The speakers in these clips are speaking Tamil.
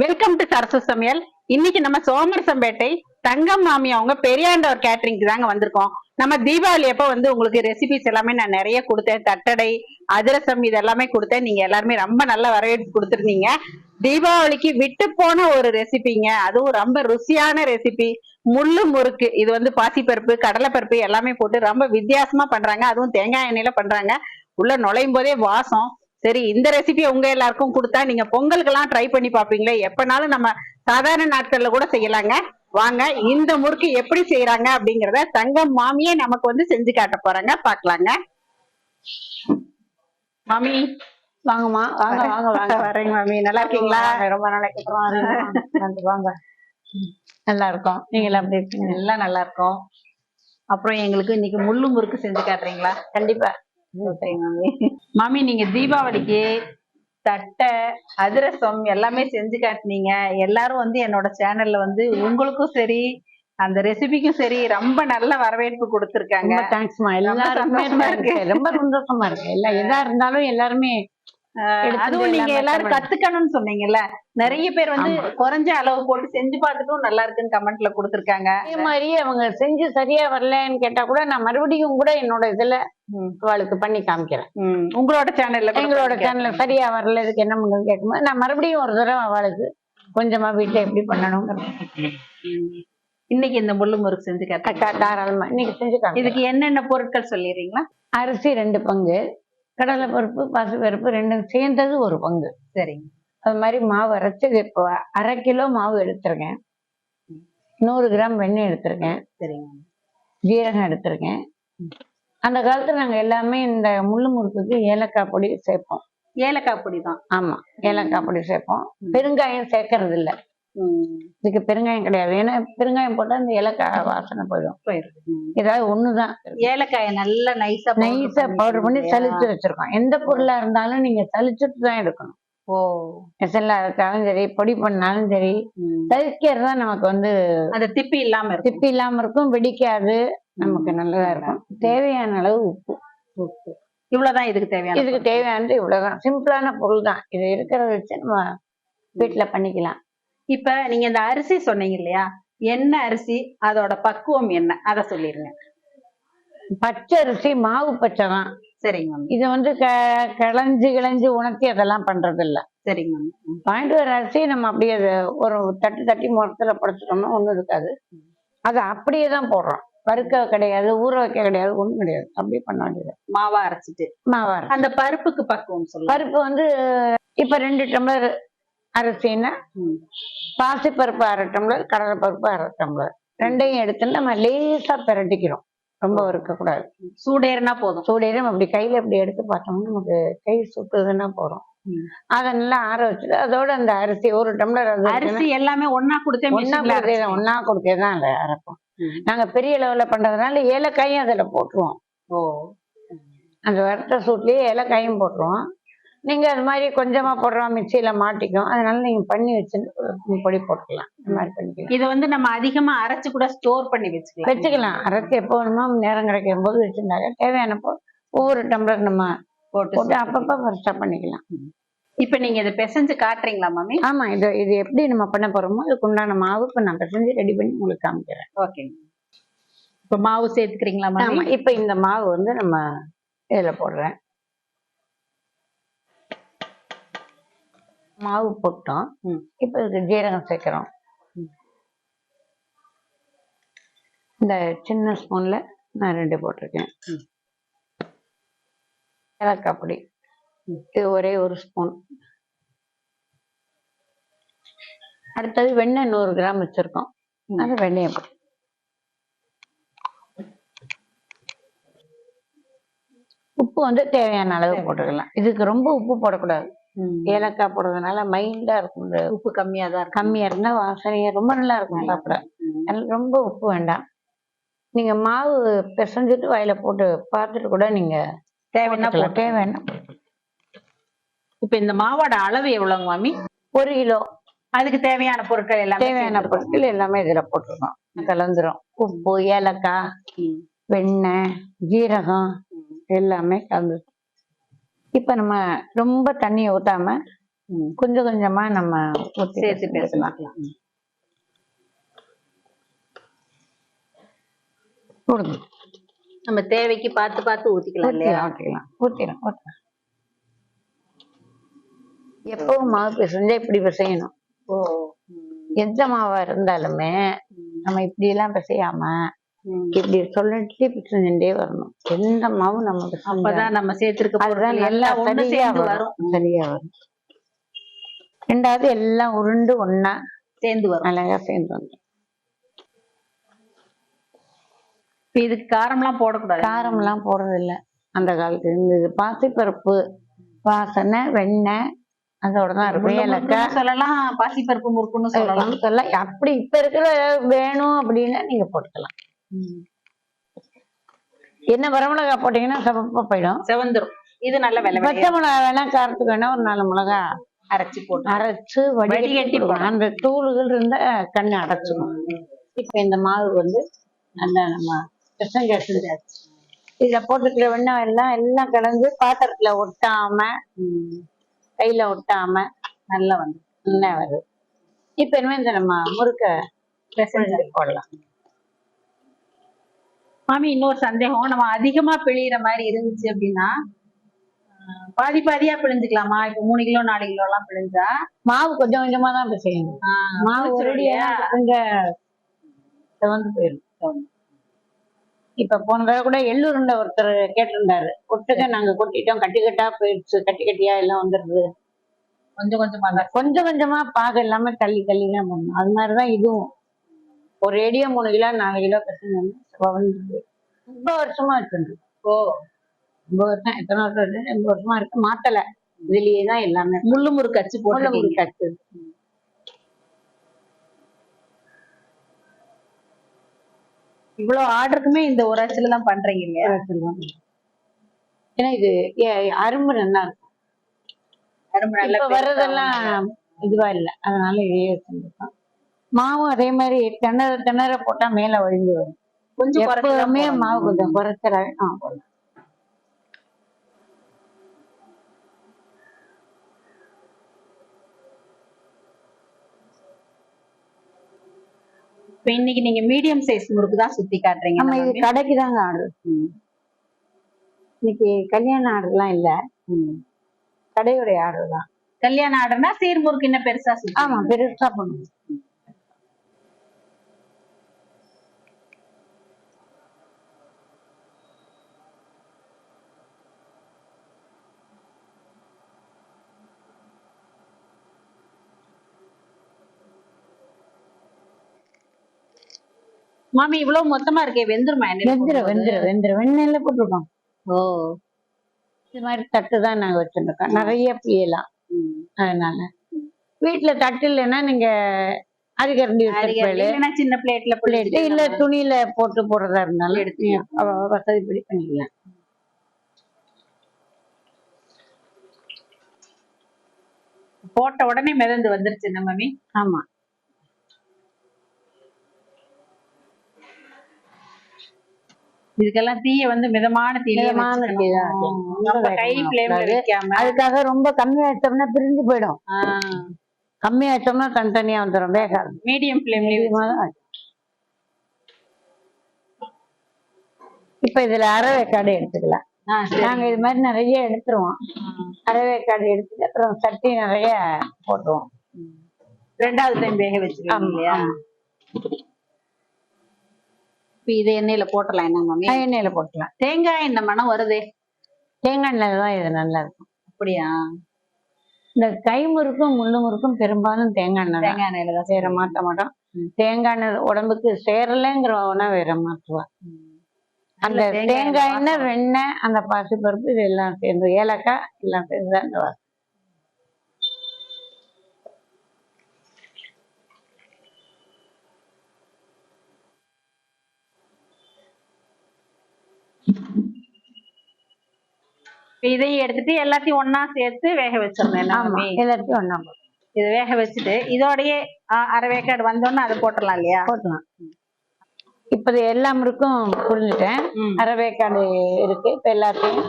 வெல்கம் டு சரசு சமையல். இன்னைக்கு நம்ம சோமரசம்பேட்டை தங்கம் மாமி அவங்க பெரியாண்டவர் கேட்டரிங்க்கு தாங்க வந்திருக்கோம். நம்ம தீபாவளி அப்ப வந்து உங்களுக்கு ரெசிபிஸ் எல்லாமே நான் நிறைய கொடுத்தேன். தட்டடை அதிரசம் இது எல்லாமே கொடுத்தேன். நீங்க எல்லாருமே ரொம்ப நல்ல வரவேற்பு கொடுத்துருந்தீங்க. தீபாவளிக்கு விட்டு போன ஒரு ரெசிபிங்க அதுவும் ரொம்ப ருசியான ரெசிபி முள்ளு முறுக்கு இது வந்து பாசிப்பருப்பு கடலைப்பருப்பு எல்லாமே போட்டு ரொம்ப வித்தியாசமா பண்றாங்க. அதுவும் தேங்காய் எண்ணெயில பண்றாங்க. உள்ள நுழையும் போதே வாசம். சரி இந்த ரெசிபி உங்க எல்லாருக்கும் கொடுத்தா நீங்க பொங்கலுக்கெல்லாம் ட்ரை பண்ணி பாப்பீங்களே எப்பனாலும் நம்ம சாதாரண நாட்கள்ல கூட செய்யலாங்க. வாங்க இந்த முறுக்கு எப்படி செய்யறாங்க அப்படிங்கறத தங்கம் மாமியே நமக்கு வந்து செஞ்சு காட்ட போறாங்க. பாக்கலாங்க மாமி வாங்கம்மா. வாங்க வாங்க வாங்க. வரேங்க மாமி. நல்லா இருக்கீங்களா? ரொம்ப நாளைக்கு வாங்க. நல்லா இருக்கோம். நீங்க எல்லாம் எப்படி இருக்கீங்க? எல்லாம் நல்லா இருக்கும். அப்புறம் எங்களுக்கு இன்னைக்கு முள்ளு முறுக்கு செஞ்சு காட்டுறீங்களா? கண்டிப்பா. மாமி நீங்க தீபாவளிக்கு தட்டை அதிரசம் எல்லாமே செஞ்சு காட்டுனீங்க. எல்லாரும் வந்து என்னோட சேனல்ல வந்து உங்களுக்கும் சரி அந்த ரெசிபிக்கும் சரி ரொம்ப நல்ல வரவேற்பு கொடுத்திருக்காங்க. தேங்க்ஸ்மா எல்லாருமே. ரொம்ப சந்தோஷமா இருக்கு. எல்லா எதா இருந்தாலும் எல்லாருமே அதுவும் நீங்க எல்லாரும். கத்துக்கணும்னு சொன்னீங்கல்ல? நிறைய பேர் வந்து. குறைஞ்ச அளவு போட்டு செஞ்சு பார்த்துட்டும் நல்லா இருக்குன்னு கமெண்ட்ல கொடுத்திருக்காங்க. அதே மாதிரி அவங்க செஞ்சு சரியா வரலன்னு கேட்டா கூட நான் மறுபடியும் கூட என்னோட இதுல அவளுக்கு பண்ணி காமிக்கிறேன். உங்களோட சேனல்ல எங்களோட சேனல்ல சரியா வரல இதுக்கு என்ன பண்ணுன்னு கேட்கும்போது நான் மறுபடியும் ஒரு தடவை அவளுக்கு கொஞ்சமா வீட்டுல எப்படி பண்ணணுங்கிறது. இன்னைக்கு இந்த முள்ளு முறுக்கு செஞ்சு தாராளமா. இன்னைக்கு செஞ்சு இதுக்கு என்னென்ன பொருட்கள் சொல்லிடுறீங்களா? அரிசி ரெண்டு பங்கு கடலைப்பருப்பு பருப்பு ரெண்டும் சேர்ந்தது ஒரு பங்கு. சரிங்க. அது மாதிரி மாவு அரைச்சு இப்போ அரை கிலோ மாவு எடுத்திருக்கேன். நூறு கிராம் வெண்ணெய் எடுத்திருக்கேன். சரிங்க. ஜீரகம் எடுத்திருக்கேன். அந்த காலத்துல நாங்க எல்லாமே இந்த முள்ளு முறுக்குக்கு ஏலக்காய் பொடி சேர்ப்போம். ஏலக்காய் பொடி தான். ஆமா ஏலக்காய் பொடி சேர்ப்போம். பெருங்காயம் சேர்க்கறது இல்ல இதுக்கு பெருங்காயம் கிடையாது. ஏன்னா பெருங்காயம் போட்டா இந்த ஏலக்காய் வாசனை போயிடும். போயிருக்கு ஏதாவது ஒண்ணுதான் ஏலக்காயை நல்லா நைஸா நைஸா பவுடர் பண்ணி சலிச்சு வச்சிருக்கோம். எந்த பொருளா இருந்தாலும் நீங்க சலிச்சுட்டு தான் எடுக்கணும். ஓ. எசல்லா இருக்காலும் சரி பொடி பண்ணாலும் சரி. சலிக்கிறது தான் நமக்கு வந்து அந்த திப்பி இல்லாம திப்பி இல்லாம இருக்கும் வெடிக்காது நமக்கு நல்லதா இருக்கும். தேவையான அளவு உப்பு. இவ்வளவுதான் இதுக்கு தேவையான இதுக்கு தேவையானது இவ்வளவுதான். சிம்பிளான பொருள் தான். இது இருக்கிறத வச்சு நம்ம வீட்டுல பண்ணிக்கலாம். இப்ப நீங்க இந்த அரிசி சொன்னீங்க இல்லையா? என்ன அரிசி? அதோட பக்குவம் என்ன? அத சொல்லிருங்க. பச்சை அரிசி மாவு பச்சை தான். சரிங்க மேம். இது வந்து க கிளஞ்சு கிளஞ்சு உணர்த்தி அதெல்லாம் பண்றது இல்ல சரிங்க மேம். வாங்கிட்டு வர அரிசி நம்ம அப்படியே அதை ஒரு தட்டி தட்டி முறத்துல படைச்சிட்டோம்னா ஒண்ணும் இருக்காது. அதை அப்படியே தான் போடுறோம். வறுக்க கிடையாது ஊற வைக்க கிடையாது ஒண்ணும் கிடையாது. அப்படியே பண்ண வேண்டியது மாவா அரைச்சிட்டு. மாவா. அந்த பருப்புக்கு பக்குவம் சொல்லுங்க. பருப்பு வந்து இப்ப ரெண்டு டம்ளர் அரிசின்னா. பாசிப்பருப்பு அரை டம்ளர் கடலை பருப்பு அரை டம்ளர். ரெண்டையும் எடுத்து நம்ம லேசா பிரட்டிக்கிறோம். ரொம்ப வறுக்க கூடாது சூடேறினா போதும். சூடேறும் அப்படி கையில அப்படி எடுத்து பார்த்தோம்னா நமக்கு கை சுட்டுதுன்னா போறோம் ம். அதை நல்லா ஆற வச்சுட்டு அதோட அந்த அரிசி ஒரு டம்ளர் அரிசி எல்லாமே ஒன்னா கொடுத்தே ஒன்னா கொடுத்தே ஒன்னா கொடுத்தே தான் அதை அரைப்போம். நாங்க பெரிய லெவல்ல பண்றதுனால ஏலக்காயும் அதுல போட்டுருவோம். ஓ. அந்த வறுத்த சூட்லயே ஏலக்காயும் போட்டுருவோம். நீங்க அது மாதிரி கொஞ்சமா போடுறோம் மிக்சியில மாட்டிக்கும். அதனால நீங்க பண்ணி வச்சுட்டு பொடி போட்டுக்கலாம். இந்த மாதிரி பண்ணிக்கலாம். இத வந்து நம்ம அதிகமா அரைச்சு கூட ஸ்டோர் பண்ணி வச்சுக்கலாம். வச்சுக்கலாம். அரைச்சி எப்போ வேணுமோ நேரம் கிடைக்கும் போது வச்சிருந்தாக்க தேவையானப்போ ஒவ்வொரு டம்ளர் நம்ம போட்டு போட்டு அப்பப்போ ஃபர்ஸ்டா பண்ணிக்கலாம். இப்ப நீங்க இதை பிசைஞ்சு காட்டுறீங்களா மாமி? ஆமா இது இது எப்படி நம்ம பண்ண போறோமோ அதுக்கு உண்டான மாவு இப்ப நான் செஞ்சு ரெடி பண்ணி உங்களுக்கு காமிக்கிறேன். ஓகேங்க இப்ப மாவு சேர்த்துக்கிறீங்களா ஆமா இப்ப இந்த மாவு வந்து நம்ம இதுல போடுறேன். மாவு போட்டோம். இப்ப இதுக்கு ஜீரகம் சேர்க்கிறோம். இந்த சின்ன ஸ்பூன்ல நான் ரெண்டு போட்டிருக்கேன். ஏலக்காய் பொடி. இது ஒரே ஒரு ஸ்பூன் அடுத்தது வெண்ணெய் நூறு கிராம் வச்சிருக்கோம். அது வெண்ணெயை போட்டு உப்பு வந்து தேவையான அளவு போட்டுக்கலாம் இதுக்கு ரொம்ப உப்பு போடக்கூடாது. ஏலக்காய் போடுறதுனால மைல்டா இருக்கும். உப்பு கம்மியா தான் கம்மியா இருந்தா வாசனையா? ரொம்ப நல்லா இருக்கும் சாப்பிட. ரொம்ப உப்பு வேண்டாம். நீங்க மாவு பிசைஞ்சிட்டு வாயில போட்டு பார்த்துட்டு கூட நீங்க தேவைன்னா தேவைன்னா இப்ப இந்த மாவோட அளவு எவ்வளவுங்க மாமி? ஒரு கிலோ. அதுக்கு தேவையான பொருட்கள் எல்லாமே தேவையான. பொருட்கள் எல்லாமே இதுல போட்டுருக்கோம் கலந்துரும். உப்பு ஏலக்காய். வெண்ணெய் ஜீரகம். எல்லாமே கலந்து இப்ப நம்ம ரொம்ப தண்ணியை ஊத்தாம ம். கொஞ்சம் கொஞ்சமா நம்ம சேர்த்து பேசலாம். கொடுங்க நம்ம தேவைக்கு பார்த்து பார்த்து ஊத்திக்கலாம் இல்லையா? ஊத்திக்கலாம். ஊத்திக்கலாம் ஊத்திக்கலாம் எப்பவும் மாவு பிசைஞ்சா இப்படி பிசையணும். ஓ எந்த மாவா இருந்தாலுமே நம்ம இப்படி எல்லாம் பிசையாம. இப்படி சொல்லிட்டு பிசைஞ்சுட்டே வரணும். எந்த மாவும் பிசைஞ்சா அப்பதான் நம்ம சேர்த்திருக்க அதுதான் நல்லா சரியா வரும். வரும். சரியா வரும். ரெண்டாவது எல்லாம் உருண்டு ஒண்ணா சேர்ந்து வரும். அழகா சேர்ந்து வந்து இப்ப இதுக்கு காரம்லாம் போடக்கூடாது. காரம் எல்லாம் போடுறது இல்ல அந்த காலத்துல இருந்தது பாசிப்பருப்பு வாசனை வெண்ணெய் அதோட தான் இருக்கும் ஏலக்காய். சொல்லலாம் பாசிப்பருப்பு முறுக்குன்னு சொல்லலாம். சொல்லலாம். அப்படி இப்ப இருக்கிற வேணும் அப்படின்னா நீங்க போட்டுக்கலாம். என்ன வரமிளகா போட்டீங்கன்னா சிவப்பா போயிடும். செவந்துரும். இது நல்ல விலை பச்சை மிளகா வேணா காரத்துக்கு வேணா ஒரு நாலு மிளகா அரைச்சி போட்டு. அரைச்சு வடிகட்டி. அந்த தூளுகள் இருந்தா கண்ணு அடைச்சிடும் இப்ப இந்த மாவு வந்து நல்லா நம்ம செஞ்சாச்சு இதுல போட்டுக்கிற வெண்ணெய் எல்லாம் எல்லாம் கலந்து பாத்திரத்துல ஒட்டாம கையில ஒட்டாம நல்லா வந்து நல்லா வருது. இப்ப இனிமே இந்த நம்ம முறுக்க பிசைஞ்சு போடலாம். மாமி இன்னொரு சந்தேகம். நம்ம அதிகமா பிழியிற மாதிரி இருந்துச்சு அப்படின்னா பாதி பாதியா பிழிஞ்சுக்கலாமா? இப்ப மூணு கிலோ நாலு கிலோ எல்லாம் பிழிஞ்சா? மாவு கொஞ்சம் கொஞ்சமா தான் பிசையணும் மாவு ஒரேடியா? கொஞ்சம் போயிடும் இப்ப போன தடவை கூட எள்ளுருண்டை ஒருத்தர் கேட்டிருந்தாரு. ஒட்டுக்க நாங்க கொட்டிட்டோம். கட்டி கட்டா போயிடுச்சு. கட்டி கட்டியா எல்லாம் வந்துடுது. கொஞ்சம் கொஞ்சமா தான். கொஞ்சம் கொஞ்சமா பாகு இல்லாம தள்ளி தள்ளி தான் பண்ணணும் அது மாதிரிதான் இதுவும். ஒரு ரேடியோ மூணு கிலோ நாலு கிலோ வந்து ரொம்ப வருஷமா இருக்கு ஓ ரொம்ப வருஷம் எத்தனை வருஷம் இருக்கு? ரொம்ப வருஷமா இருக்கு. மாத்தல. இதுலயே தான் எல்லாமே. முள்ளு முறுக்கு அச்சு முள்ளு போட்டு முறுக்கு அச்சு. இவ்வளவு ஆர்டருக்குமே இந்த ஒரு அச்சுல தான் பண்றீங்க இல்லையா. ஏன்னா இது அரும்பு நல்லா இருக்கும். அரும்பு நல்லா வர்றதெல்லாம் இதுவா இல்ல. அதனால இதையே செஞ்சுக்கலாம் மாவும் அதே மாதிரி திணற திணற போட்டா மேல வழிஞ்சு வரும் கொஞ்சம் எப்பவுமே. மாவு கொஞ்சம் குறைச்சல. இப்ப இன்னைக்கு நீங்க மீடியம் சைஸ் முறுக்கு தான் சுத்தி காட்டுறீங்க நம்ம இது. கடைக்கு தாங்க ஆர்டர். இன்னைக்கு கல்யாண ஆர்டர்லாம் இல்ல. கடையுடைய ஆர்டர் தான் கல்யாண ஆர்டர்னா சீர் முறுக்கு இன்னும் பெருசா ஆமா பெருசா பண்ணுவோம் மாமி இவ்வளவு மொத்தமா இருக்கே வெந்துருமா எண்ணெயில வெந்துரு போடும்போது? வெந்துரு வெந்துரு வெண்ணெயில போட்டுருக்கோம். ஓ. இது மாதிரி தட்டு தான் நாங்க வச்சிருக்கோம். நிறைய பியலாம். அதனால. வீட்டுல தட்டு இல்லைன்னா நீங்க அரிகரண்டி சின்ன பிளேட்ல பிளேட். இல்ல துணியில போட்டு போடுறதா இருந்தாலும் எடுத்து அவ வசதிப்படி பண்ணிக்கலாம். போட்ட உடனே மிதந்து வந்துருச்சு என்ன மாமி? ஆமா. இதுக்கெல்லாம் தீய வந்து மிதமான மிதமான ஃபிளேம்ல அதுக்காக ரொம்ப கம்மியா வச்சோம்னா பிரிஞ்சு போயிடும். கம்மியா வச்சோம்னா தனித்தனியா வந்துடும் வேகாது. மீடியம் வைக்கணும். இப்ப இதுல அரை வேக்காடு எடுத்துக்கலாம் நாங்க இது மாதிரி நிறைய எடுத்துருவோம். அரை வேக்காடு எடுத்துட்டு அப்புறம் சட்டி நிறைய போட்டுருவோம். ரெண்டாவது டைம் வேக வச்சிருக்கீங்க ஆமா, இல்லையா. இப்ப இதை எண்ணெயில போட்டலாம் என்ன மாமி? எண்ணெயில போட்டுக்கலாம். தேங்காய் எண்ணெய் மனம் வருதே. தேங்காய் எண்ணெய் தான் இது நல்லா இருக்கும் அப்படியா? இந்த கை முறுக்கும் முள்ளு முறுக்கும் பெரும்பாலும் தேங்காய் எண்ணெய் தேங்காய் எண்ணெயில தான் வேற மாத்த மாட்டோம். தேங்காய் எண்ணெய் உடம்புக்கு சேரலைங்கிறவனா வேற மாத்துவா. ம். அந்த தேங்காய் எண்ணெய் வெண்ணெய் அந்த பாசிப்பருப்பு இது எல்லாம் சேர்ந்து ஏலக்காய் எல்லாம் சேர்ந்து தான் இதையும் எடுத்துட்டு எல்லாத்தையும் ஒண்ணா சேர்த்து வேக மாமி எல்லாத்தையும் போட்டு. இது வேக வச்சுட்டு இதோடயே அரை வேக்காடு வந்தோடனே அதை போட்டுடலாம் இல்லையா? போட்டுலாம் இப்ப இது எல்லா முறுக்கும் புரிஞ்சுட்டேன். அரை வேக்காடு இருக்கு. இப்ப எல்லாத்தையும்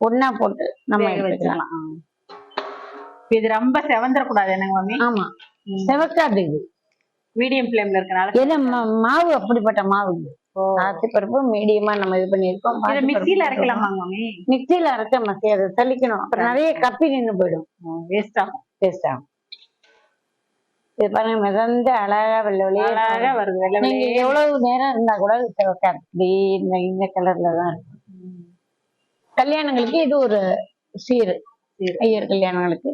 ஒண்ணா போட்டு நம்ம ஆ. இது ரொம்ப செவந்துடக்கூடாது என்னங்க மாமி ஆமா. செவக்காது இது. மீடியம் ஃபிளேம்ல இருக்கனால ஏன்னா மாவு அப்படிப்பட்ட மாவு இது ஆசி பருப்பு மீடியமா நம்ம இது பண்ணியிருக்கோம். இத மிக்ஸில அரைக்கலாமாங்க மிக்சியில அரைக்க மசியாது தெளிக்கணும் அப்புறம் நிறைய கப்பி நின்று போயிடும். வேஸ்ட் ஆகும். டேஸ்ட் ஆகும். இது பாருங்க மிதந்து அழகா வெள்ளை அழகா வருது நீங்க. எவ்வளவு நேரம் இருந்தா கூட இப்படி இந்த இந்த கலர்ல தான் இருக்கும். கல்யாணங்களுக்கு இது ஒரு சீர். ஐயர் கல்யாணங்களுக்கு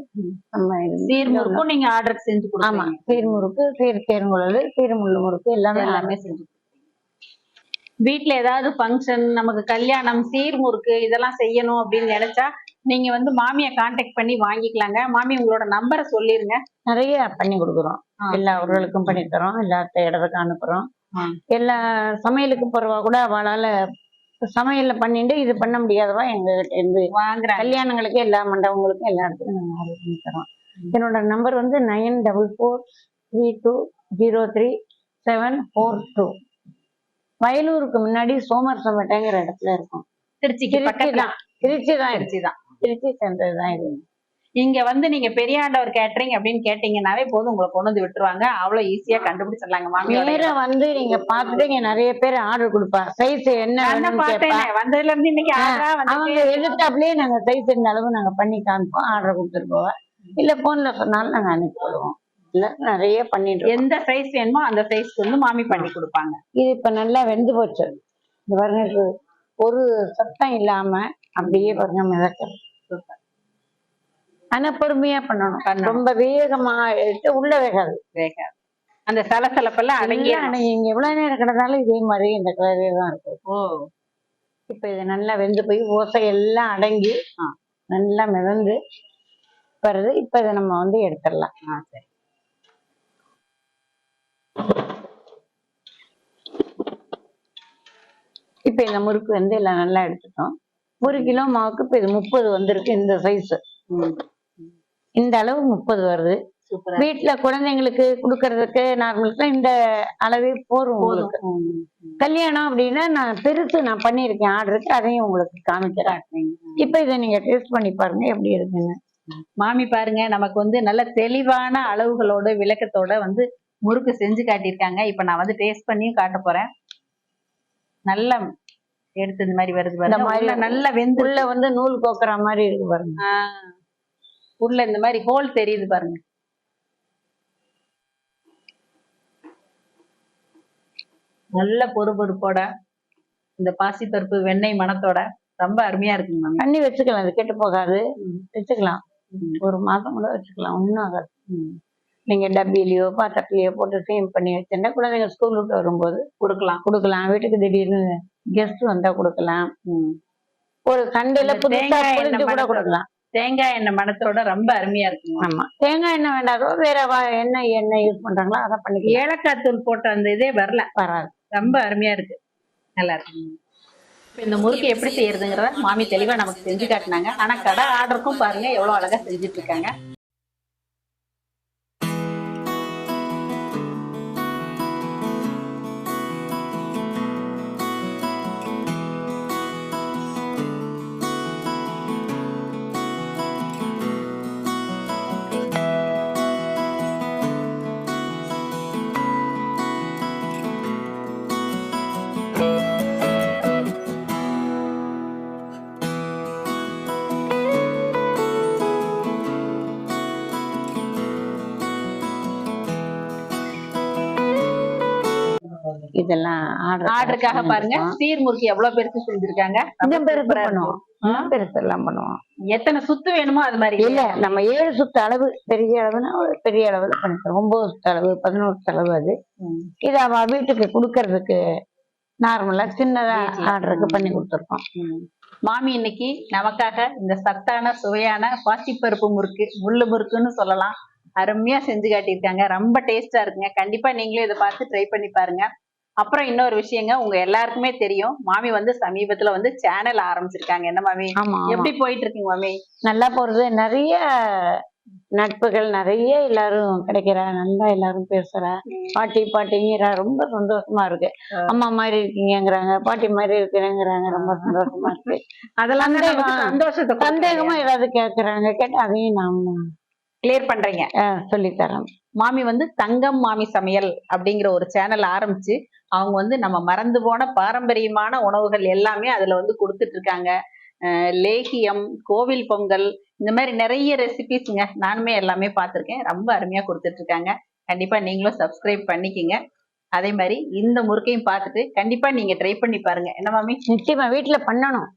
நம்ம இது சீர் முறுக்கும் நீங்க ஆர்டர் செஞ்சு ஆமா கொடுங்க சீர் தேர்ங்குழல் சீர் முள்ளு முறுக்கு எல்லாமே எல்லாமே செஞ்சு வீட்ல ஏதாவது ஃபங்க்ஷன் நமக்கு கல்யாணம் சீர் முறுக்கு இதெல்லாம் செய்யணும் அப்படின்னு நினைச்சா நீங்க வந்து மாமியை காண்டாக்ட் பண்ணி வாங்கிக்கலாங்க. மாமி உங்களோட நம்பரை சொல்லிருங்க. நிறைய பண்ணி கொடுக்குறோம். எல்லா ஊர்களுக்கும் பண்ணி தரோம். எல்லா இடத்துக்கும் அனுப்புறோம். எல்லா சமையலுக்கு போறவா கூட அவளால சமையல்ல பண்ணிட்டு இது பண்ண முடியாதவா எங்க இருந்து வாங்குறாங்க. கல்யாணங்களுக்கு எல்லா மண்டபங்களுக்கும் எல்லா இடத்துக்கும் நாங்க ஆர்டர் பண்ணி தரோம். என்னோட நம்பர் வந்து nine double four three two zero three seven four two. வயலூருக்கு முன்னாடி சோமர் சமட்டங்கிற இடத்துல இருக்கும். திருச்சிக்கு தான் திருச்சி தான் திருச்சி தான் திருச்சி சென்டர் தான் இது. இங்க வந்து நீங்க பெரியாண்டவர் கேட்டரிங் அப்படின்னு கேட்டீங்கன்னாவே போதும் உங்களை கொண்டு வந்து விட்டுருவாங்க. அவ்வளவு ஈஸியா கண்டுபிடிச்சிடலாங்க மாமியோட நேரா வந்து நீங்க பாத்துட்டு இங்க நிறைய பேர் ஆர்டர் கொடுப்பா. சைஸ் என்ன வந்ததுல இருந்து இன்னைக்கு அவங்க வந்து எதிர்த்தாப்புலயே நாங்க சைஸ் இந்த அளவு நாங்க பண்ணி காமிப்போம். ஆர்டர் கொடுத்துட்டு போவோம் இல்ல போன்ல சொன்னாலும் நாங்க அனுப்பி விடுவோம். நிறைய பண்ணிட்டு. எந்த சைஸ் வேணுமோ அந்த சைஸ்க்கு வந்து மாமி பண்ணி கொடுப்பாங்க. இது இப்ப நல்லா வெந்து போச்சு. இந்த பாருங்க ஒரு சத்தம் இல்லாம அப்படியே பாருங்க மிதக்கிறது. ஆனா பொறுமையா பண்ணணும். ரொம்ப வேகமா எடுத்து உள்ள வேகாது. வேகாது. அந்த சலசலப்பெல்லாம் அடங்கி இங்க எவ்வளவு நேரம் கிடந்தாலும் இதே மாதிரி இந்த கலரே தான் இருக்கும். ஓ. இப்ப இது நல்லா வெந்து போய் ஓசை எல்லாம் அடங்கி. நல்லா மிதந்து வருது. இப்ப இதை நம்ம வந்து எடுத்துடலாம். ஆ, சரி. இப்ப இந்த முறுக்கு வந்து எல்லாம் நல்லா எடுத்துட்டோம். ஒரு கிலோ மாவுக்கு இப்ப இது முப்பது வந்திருக்கு இந்த சைஸ் இந்த அளவு முப்பது வருது. வீட்டுல குழந்தைங்களுக்கு கொடுக்கறதுக்கு நார்மலுக்கு இந்த அளவே போதும் உங்களுக்கு. கல்யாணம் அப்படின்னா நான் பெருசு நான் பண்ணியிருக்கேன். ஆர்டருக்கு அதையும் உங்களுக்கு காமிக்கிறேன். இப்ப இதை நீங்க டேஸ்ட் பண்ணி பாருங்க எப்படி இருக்குன்னு. மாமி பாருங்க நமக்கு வந்து நல்ல தெளிவான அளவுகளோட விளக்கத்தோட வந்து முறுக்கு செஞ்சு காட்டியிருக்காங்க. இப்ப நான் வந்து டேஸ்ட் பண்ணியும் காட்ட போறேன். நல்லா எடுத்து இந்த மாதிரி வருது பாருங்க. நல்லா வெந்து உள்ள வந்து நூல் கோக்குற மாதிரி இருக்கு பாருங்க. உள்ள இந்த மாதிரி ஹோல் தெரியுது பாருங்க. நல்ல பொறுப்பொறுப்போட இந்த பாசிப்பருப்பு வெண்ணெய் மணத்தோட ரொம்ப அருமையா இருக்குங்க மாமி. பண்ணி வச்சுக்கலாம். அது கெட்டு போகாது. வச்சுக்கலாம். ஒரு மாசம் கூட வச்சுக்கலாம். ஒன்றும் ஆகாது. ம். நீங்க டப்பிலையோ பாத்திரத்துலயோ போட்டு சீம் பண்ணி வச்சுட்டா குழந்தைங்க ஸ்கூல் விட்டு வரும்போது கொடுக்கலாம். கொடுக்கலாம். வீட்டுக்கு திடீர்னு கெஸ்ட் வந்தா கொடுக்கலாம். ஒரு சண்டையில இந்த புதுசா தேங்காய் புரிஞ்சு எண்ணெய் கூட. கொடுக்கலாம். தேங்காய் எண்ணெய் மணத்தோட ரொம்ப அருமையா இருக்குங்க. ஆமா. தேங்காய் எண்ணெய் வேண்டாதோ வேற என்ன எண்ணெய் யூஸ் பண்றாங்களோ அதை பண்ணிக்கலாம். ஏலக்காய் தூள் போட்ட அந்த இதே வரல. வராது. ரொம்ப அருமையா இருக்கு. நல்லா இருக்கு. இந்த முறுக்கு எப்படி செய்யறதுங்கிறத மாமி தெளிவா நமக்கு செஞ்சு காட்டினாங்க. ஆனா கடை ஆர்டருக்கும் பாருங்க எவ்வளவு அழகா செஞ்சுட்டு இருக்காங்க. இதெல்லாம் ஆர்டர் ஆர்டருக்காக பாருங்க. சீர் முறுக்கு எவ்வளவு பெருசு செஞ்சிருக்காங்க? இன்னும் பெருசு. பண்ணுவோம். இன்னும் பெருசு எல்லாம் பண்ணுவோம். எத்தனை சுத்து வேணுமோ அது மாதிரி. இல்ல நம்ம ஏழு சுத்து அளவு பெரிய அளவுனா ஒரு பெரிய அளவுல பண்ணிக்கிறோம் ஒன்பது சுத்து அளவு பதினோரு அளவு அது. இது அவ வீட்டுக்கு கொடுக்கறதுக்கு நார்மலா சின்னதா. ஆர்டருக்கு பண்ணி கொடுத்துருக்கோம். மாமி இன்னைக்கு நமக்காக இந்த சத்தான சுவையான பாசிப்பருப்பு முறுக்கு முள்ளு முறுக்குன்னு சொல்லலாம். அருமையா செஞ்சு காட்டியிருக்காங்க. ரொம்ப டேஸ்டா இருக்குங்க. கண்டிப்பா நீங்களும் இதை பார்த்து ட்ரை பண்ணி பாருங்க. அப்புறம் இன்னொரு விஷயங்க உங்க எல்லாருக்குமே தெரியும். மாமி வந்து சமீபத்துல வந்து சேனல் ஆரம்பிச்சிருக்காங்க. என்ன மாமி. எப்படி போயிட்டு இருக்குங்க மாமி? நல்லா போறது. நிறைய நட்புகள் நிறைய எல்லாரும் கிடைக்கிறா நல்லா எல்லாரும் பேசுறா. பாட்டி பாட்டிங்கிறா ரொம்ப சந்தோஷமா இருக்கு. அம்மா மாதிரி இருக்கீங்கங்கிறாங்க பாட்டி மாதிரி இருக்கிறேங்கிறாங்க ரொம்ப சந்தோஷமா இருக்கு. அதெல்லாம். சந்தோஷத்தை சந்தேகமா ஏதாவது கேக்குறாங்க கேட்டா அதையும் நாம கிளியர் பண்றீங்க. சொல்லித்தரேன். மாமி வந்து தங்கம் மாமி சமையல் அப்படிங்கிற ஒரு சேனல் ஆரம்பிச்சு அவங்க வந்து நம்ம மறந்து போன பாரம்பரியமான உணவுகள் எல்லாமே அதுல வந்து கொடுத்துட்டு இருக்காங்க அஹ் லேகியம் கோவில் பொங்கல் இந்த மாதிரி நிறைய ரெசிபிஸ்ங்க நானுமே எல்லாமே பார்த்திருக்கேன். ரொம்ப அருமையா கொடுத்துட்டு இருக்காங்க கண்டிப்பா நீங்களும் சப்ஸ்கிரைப் பண்ணிக்கிங்க. அதே மாதிரி இந்த முறுக்கையும் பார்த்துட்டு கண்டிப்பா நீங்க ட்ரை பண்ணி பாருங்க. என்ன மாமி? நிச்சயமா வீட்டுல பண்ணணும்.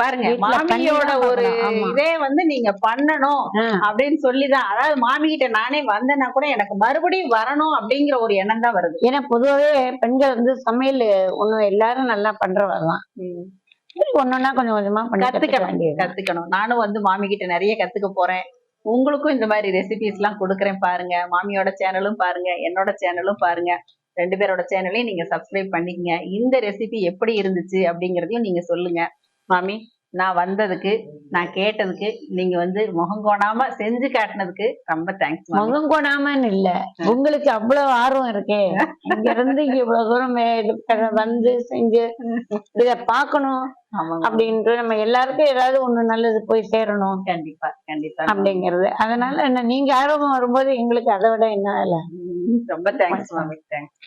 பாருங்க மாமியோட ஒரு. இதே வந்து நீங்க பண்ணணும் அப்படின்னு சொல்லிதான். அதாவது மாமி கிட்ட நானே வந்தேன்னா கூட எனக்கு மறுபடியும் வரணும் அப்படிங்கிற ஒரு எண்ணம் தான் வருது. ஏன்னா பொதுவாவே பெண்கள் வந்து சமையல் ஒண்ணும் எல்லாரும் நல்லா பண்றவர்தான் ஒன்னொன்னா கொஞ்சம் கொஞ்சமா கத்துக்க கத்துக்கணும் வேண்டியது கத்துக்கணும். நானும் வந்து மாமி கிட்ட நிறைய கத்துக்க போறேன். உங்களுக்கும் இந்த மாதிரி ரெசிபிஸ் எல்லாம் கொடுக்குறேன் பாருங்க. மாமியோட சேனலும் பாருங்க. என்னோட சேனலும் பாருங்க. ரெண்டு பேரோட சேனலையும் நீங்க சப்ஸ்கிரைப் பண்ணிக்கங்க. இந்த ரெசிபி எப்படி இருந்துச்சு அப்படிங்கறதையும் நீங்க சொல்லுங்க. மாமி நான் வந்ததுக்கு நான் கேட்டதுக்கு நீங்க வந்து முகம் கோணாம செஞ்சு காட்டினதுக்கு ரொம்ப தேங்க்ஸ் முகம் கொடாமன்னு இல்ல. உங்களுக்கு அவ்வளவு ஆர்வம் இருக்கே. இங்க இருந்து இவ்வளவு தூரம் வந்து செஞ்சு இத பாக்கணும் அப்படின்ட்டு நம்ம எல்லாருக்கும் ஏதாவது ஒண்ணு நல்லது போய் சேரணும் கண்டிப்பா கண்டிப்பா. அப்படிங்கிறது. அதனால என்ன நீங்க ஆர்வம் வரும்போது எங்களுக்கு அதை விட என்ன வேலை? ரொம்ப தேங்க்ஸ் மாமி தேங்க்ஸ்